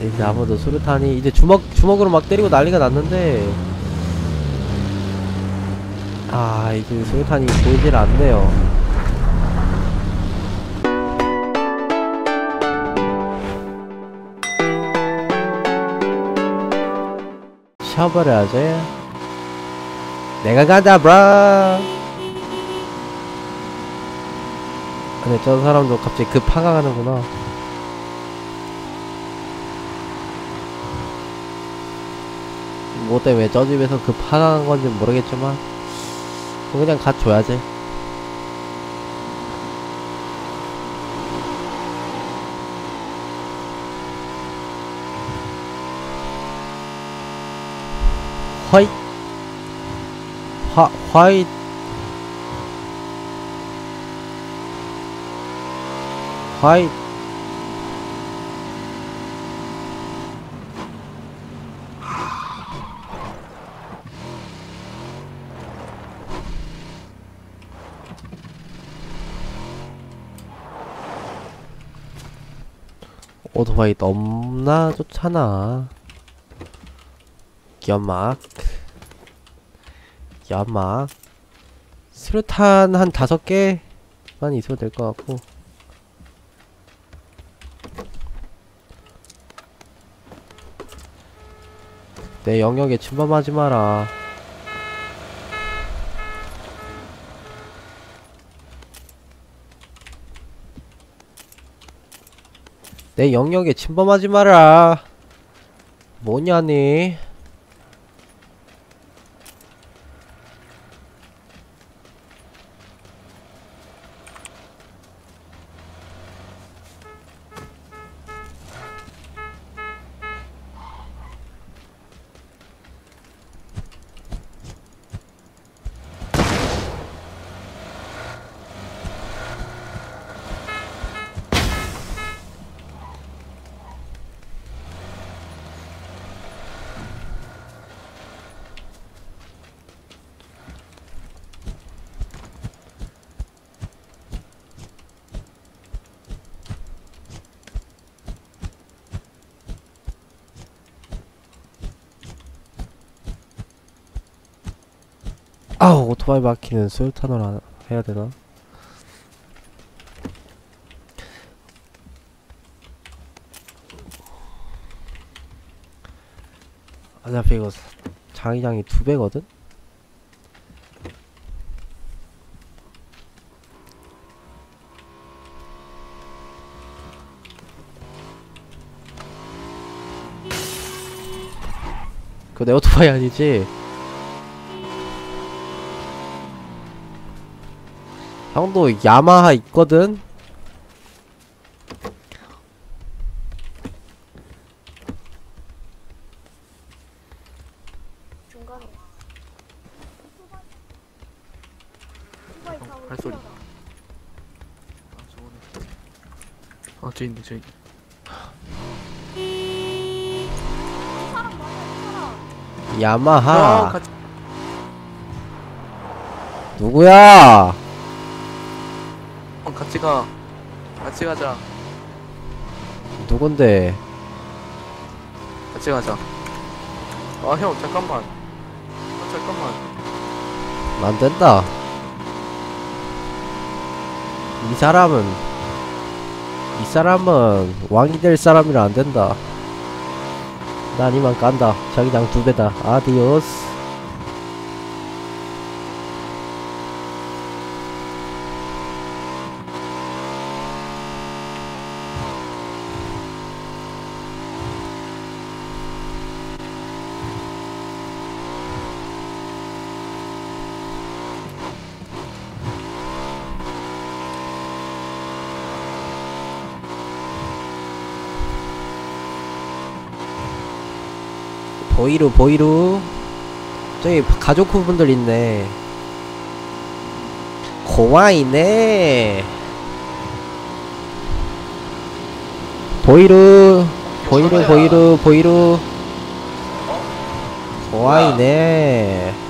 이제 아무도 수류탄이 이제 주먹 주먹으로 막 때리고 난리가 났는데 아 이제 수류탄이 보이질 않네요. 쉬어버려야지. 내가 간다, 브라. 근데 저 사람도 갑자기 급 파가가는구나. 뭐 때문에 저 집에서 급 파가간 건지 모르겠지만 그냥 가줘야지. 화이 화 화이 화이 오토바이 넘나? 좋잖아. 연막. 연막. 수류탄 한 다섯 개만 있어도 될 것 같고. 내 영역에 침범하지 마라 내 영역에 침범하지 마라. 뭐냐니 오토바이 바퀴는 수류탄으로 하- 해야 되나? 어차피 이거 사- 장의장이 두 배거든? 그거 내 오토바이 아니지? 형도 야마하 있거든? 중간에 형, 발소리. 아, 저거네. 아, 저 있네, 저 있네. 사람 맞아 이 사람 야마하 아, 같이. 누구야? 형, 같이 가. 같이 가자. 누군데? 같이 가자. 아, 형, 잠깐만. 아, 잠깐만. 안 된다. 이 사람은 이 사람은 왕이 될 사람이라 안 된다. 난 이만 깐다. 자기장 두 배다. 아디오스. 보이루 보이루. 저기 가족 분들 있네. 고와이네. 보이루 보이루 보이루 보이루. 고와이네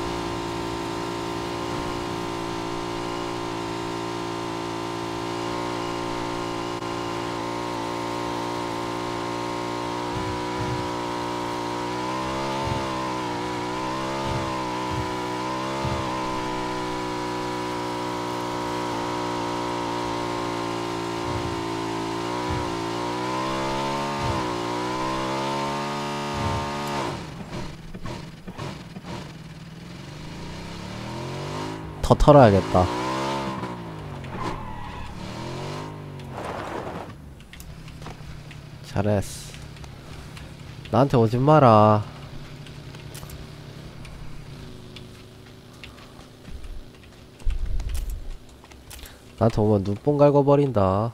더 털어야겠다. 잘했어. 나한테 오지 마라. 나한테 오면 눈뽕 갈궈버린다.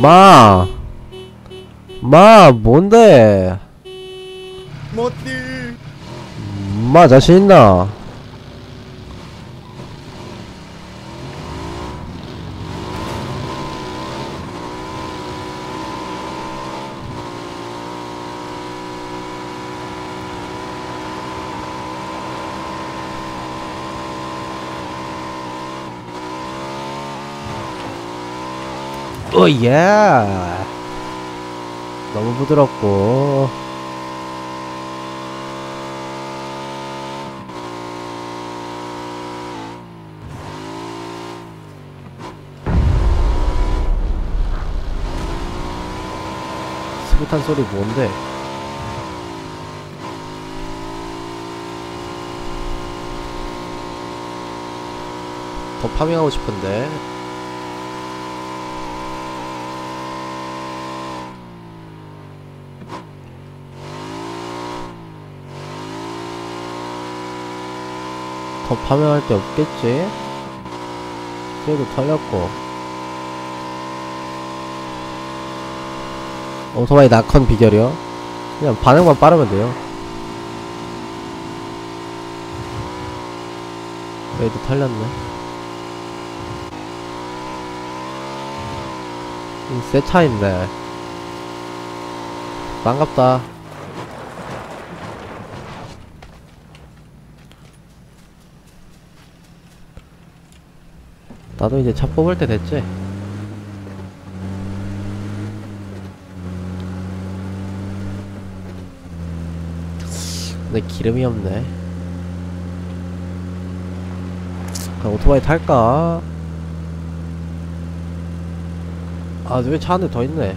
마! 마, 뭔데? 못디 마, 자신 있나? 오예. 너무 부드럽고. 스긋한 소리 뭔데? 더 파밍하고 싶은데 더 파밍할 데 없겠지? 그래도 털렸고. 오토바이 낙헌 비결이요? 그냥 반응만 빠르면 돼요. 그래도 털렸네. 이새 차인데. 반갑다 나도 이제 차 뽑을 때 됐지? 근데 기름이 없네. 오토바이 탈까? 아, 왜 차 한 대 더 있네.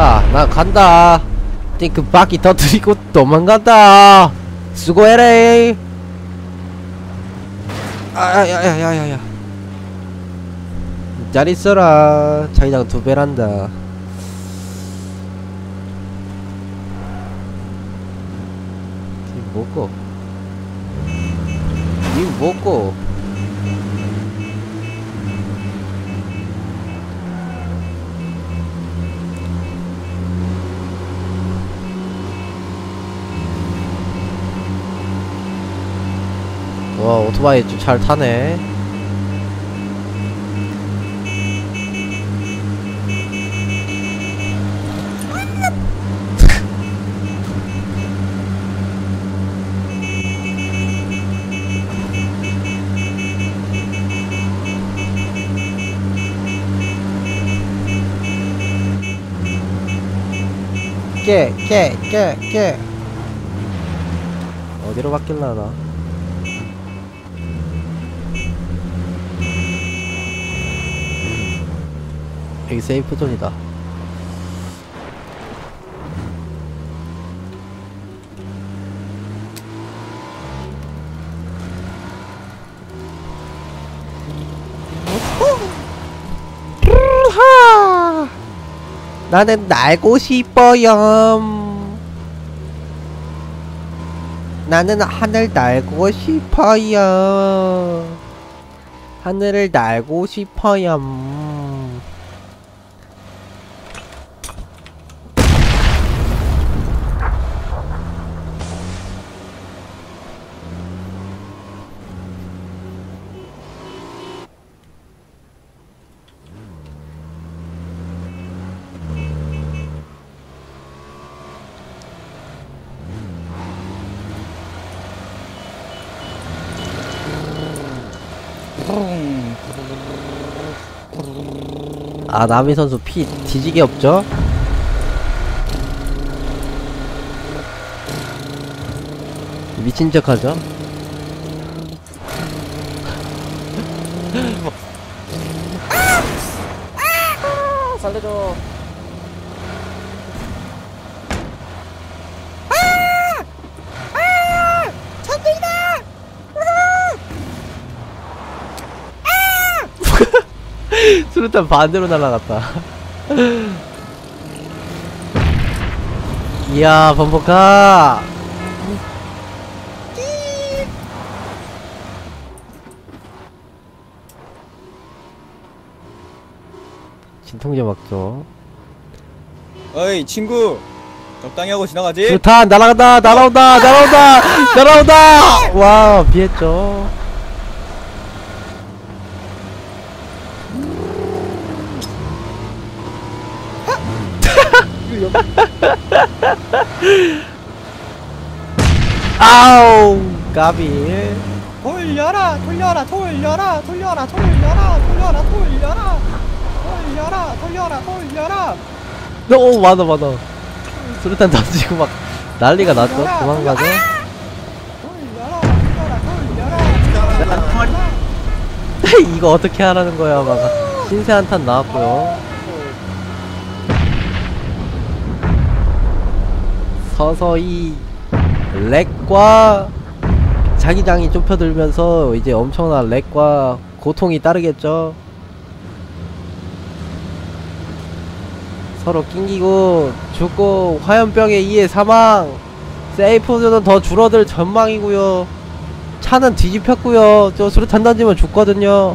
간다. 나 간다. 띵크 바퀴 터뜨리고 도망간다. 수고해라. 아야야야야야. 잘 있어라. 자기장 두 배란다. 이 뭐고? 이 뭐고? 와 오토바이 좀잘 타네 깨, 깨, 깨, 깨. 어디로 바뀔라나? 여기 세이프 존이다. 하! 나는 날고 싶어요. 나는 하늘 날고 싶어요. 하늘을 날고 싶어요. 아 남희 선수 피 뒤지게 없죠? 미친 척하죠? 살려줘. 수류탄 반대로 날아갔다. 이야, 범벅아! 진통제 막죠. 어이 친구 적당히 하고 지나가지 수류탄 날아간다! 날아온다! 날아온다! 날아온다! 와, 피했죠. 아우, 까비. 돌려라 돌려라 돌려라 돌려라 돌려라 돌려라 돌려라 돌려라 돌려라 돌려라 오, 맞아, 맞아. 수류탄 던지고 막 난리가 났죠? 도망가죠? 돌려라 이거 어떻게 하라는 거야, 막. 신세 한탄 나왔고요. 서서히 렉과 자기장이 좁혀들면서 이제 엄청난 렉과 고통이 따르겠죠. 서로 낑기고 죽고 화염병에 의해 사망. 세이프존은 더 줄어들 전망이고요. 차는 뒤집혔고요. 저 수류탄 던지면 죽거든요.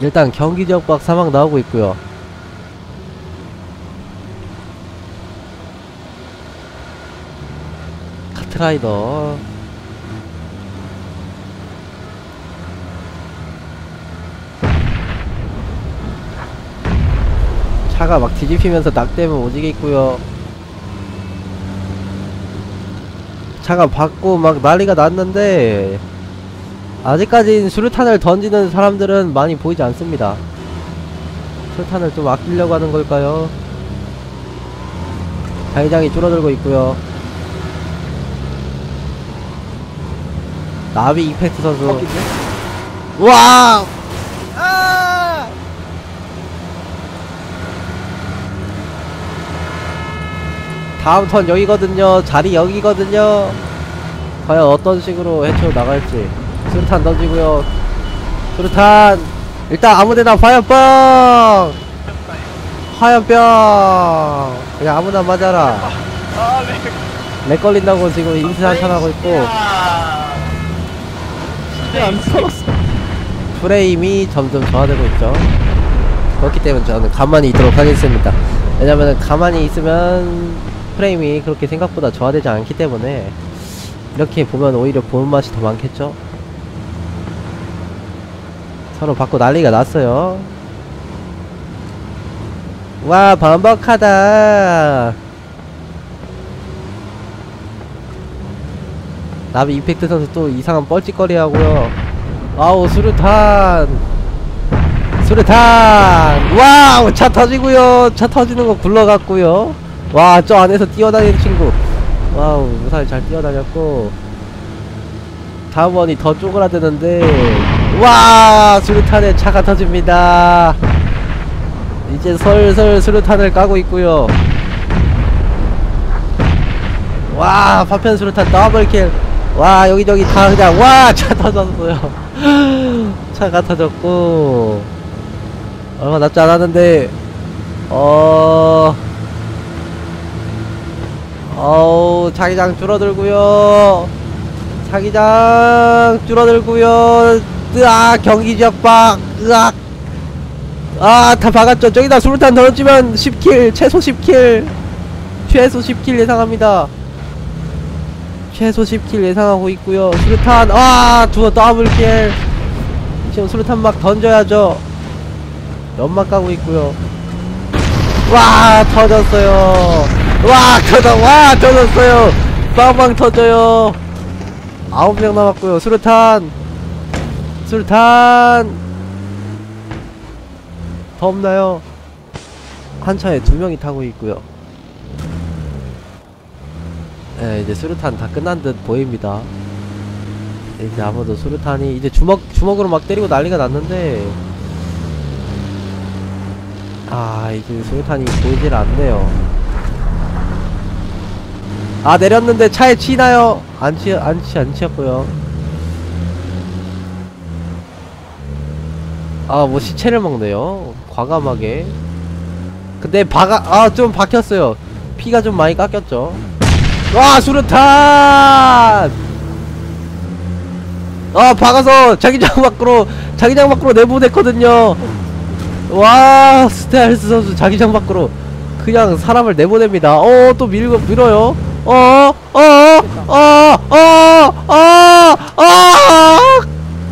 일단 경기 지역 밖 사망 나오고 있고요 카트라이더. 차가 막 뒤집히면서 낙대면 오지게 있고요. 차가 받고 막 난리가 났는데 아직까진 수류탄을 던지는 사람들은 많이 보이지 않습니다. 수류탄을 좀 아끼려고 하는 걸까요? 자기장이 줄어들고 있고요 나비 이펙트 선수 와 아 다음 턴 여기거든요. 자리 여기거든요. 과연 어떤 식으로 해쳐 나갈지. 수류탄 던지고요. 수류탄. 일단 아무데나 화염병. 화염병. 그냥 아무나 맞아라. 렉 걸린다고 지금 임시한탄 하고 있고 프레임이 점점 저하되고 있죠. 그렇기 때문에 저는 가만히 있도록 하겠습니다. 왜냐면 가만히 있으면 프레임이 그렇게 생각보다 저하되지 않기 때문에 이렇게 보면 오히려 보는 맛이 더 많겠죠? 서로 받고 난리가 났어요. 와, 반박하다. 나비 이펙트 선수 또 이상한 뻘짓거리 하고요. 아우, 수류탄. 수류탄! 와우! 차 터지고요 차 터지는 거 굴러갔고요 와, 저 안에서 뛰어다니는 친구. 와우, 무사히 잘 뛰어다녔고. 다음 원이 더 쪼그라드는데, 와! 수류탄에 차가 터집니다. 이제 슬슬 수류탄을 까고 있고요 와, 파편 수류탄 더블킬. 와, 여기저기 다 그냥, 와! 차 터졌어요. 차가 터졌고. 얼마 남지 않았는데, 어, 어우, 자기장 줄어들고요 자기장 줄어들고요 으아, 경기 지역 박, 으악. 아, 다 박았죠. 저기다 수류탄 던지면 10킬, 최소 10킬. 최소 10킬 예상합니다. 최소 10킬 예상하고 있고요 수류탄, 아, 두어 더블킬. 지금 수류탄 막 던져야죠. 연막 까고 있고요 와, 터졌어요. 와, 터져, 와, 터졌어요. 빵빵 터져요. 아홉 명 남았고요. 수류탄. 수류탄 더 없나요? 한 차에 두 명이 타고 있고요. 네, 이제 수류탄 다 끝난 듯 보입니다. 이제 아무도 수류탄이 이제 주먹 주먹으로 막 때리고 난리가 났는데 아 이제 수류탄이 보이질 않네요. 아 내렸는데 차에 치나요? 안 치, 안 치, 안 치였고요. 아 뭐 시체를 먹네요. 과감하게. 근데 박아 아 좀 박혔어요. 피가 좀 많이 깎였죠. 와 수류탄! 아 박아서 자기장 밖으로 자기장 밖으로 내보냈거든요. 와 스타일스 선수 자기장 밖으로 그냥 사람을 내보냅니다. 어 또 밀고 밀어요. 어, 어어어어어어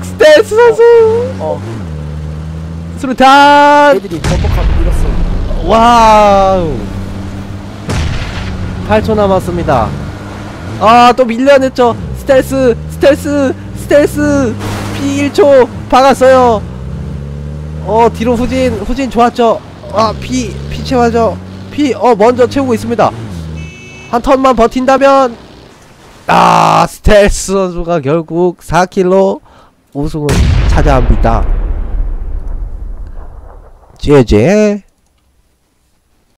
스타일스 선수 어 수류탄 애들이 버벅하고 밀었어 와우 8초 남았습니다. 아 또 밀려냈죠. 스텔스 스텔스 스텔스. 피 1초 박았어요. 어 뒤로 후진 후진 좋았죠. 아피 피 채워져 피어 먼저 채우고 있습니다. 한 턴만 버틴다면 아 스텔스 선수가 결국 4킬로 우승을 차지합니다. 제제